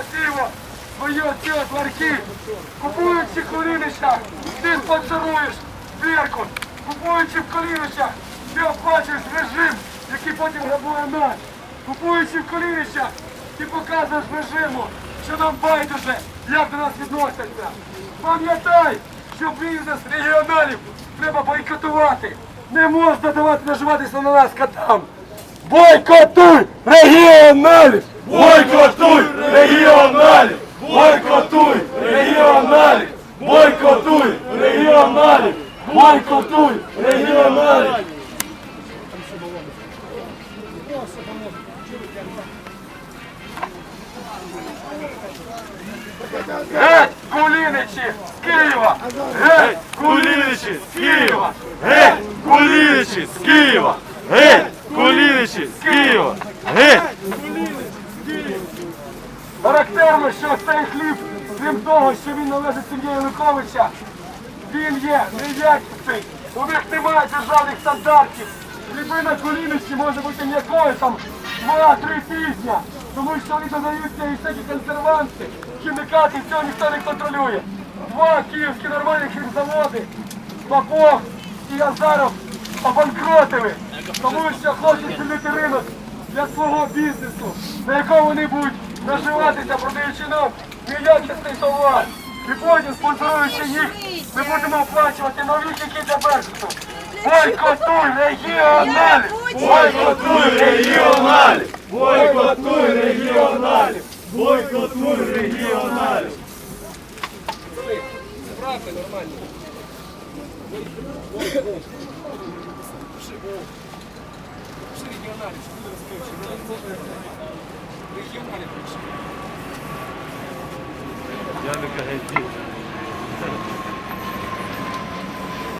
красиво свої оці от ларьки. Купуючи в колінищах, ти спонсоруєш Беркут. Купуючи в колінищах, ти оплачуєш режим, який потім грабує нас. Купуючи в колінищах, ти показуєш режиму, що нам байдуже, як до нас відносяться. Пам'ятай, що бізнес регіоналів треба бойкотувати. Не можна давати наживатися на нас котам. Бойкотуй регіоналів! Бойкотуй регіоналів! Бойкотуй регіоналів! Бойкотуй регіоналів! Бойкотуй регіоналів! Геть, куліничі з Києва! Геть, Куліничі з Києва! Геть! Куліничі з Києва! Геть! Куліничі з Києва! Геть! Характерно, що цей хліб, крім того, що він належить сім'ї Януковича, він є неякісний. У них немає державних стандартів. Хліби на коліночці може бути м'якою там 2-3 тижня, тому що вони додаються і всякі консерванти, хімікати, цього ніхто не контролює. Два київські нормальні хлібзаводи, Попов і Азаров обанкротили, тому що хочуть звільнити ринок для свого бізнесу, на якому вони будуть наживатися, продаючи нам неякісний товар. І потім, спонсоруючи їх, ми будемо оплачувати нові тільки для Беркуту. Бойкотуй регіоналів! Бойкотуй регіоналів! Бойкотуй регіоналів! Бойкотуй регіоналів! Я не кажу,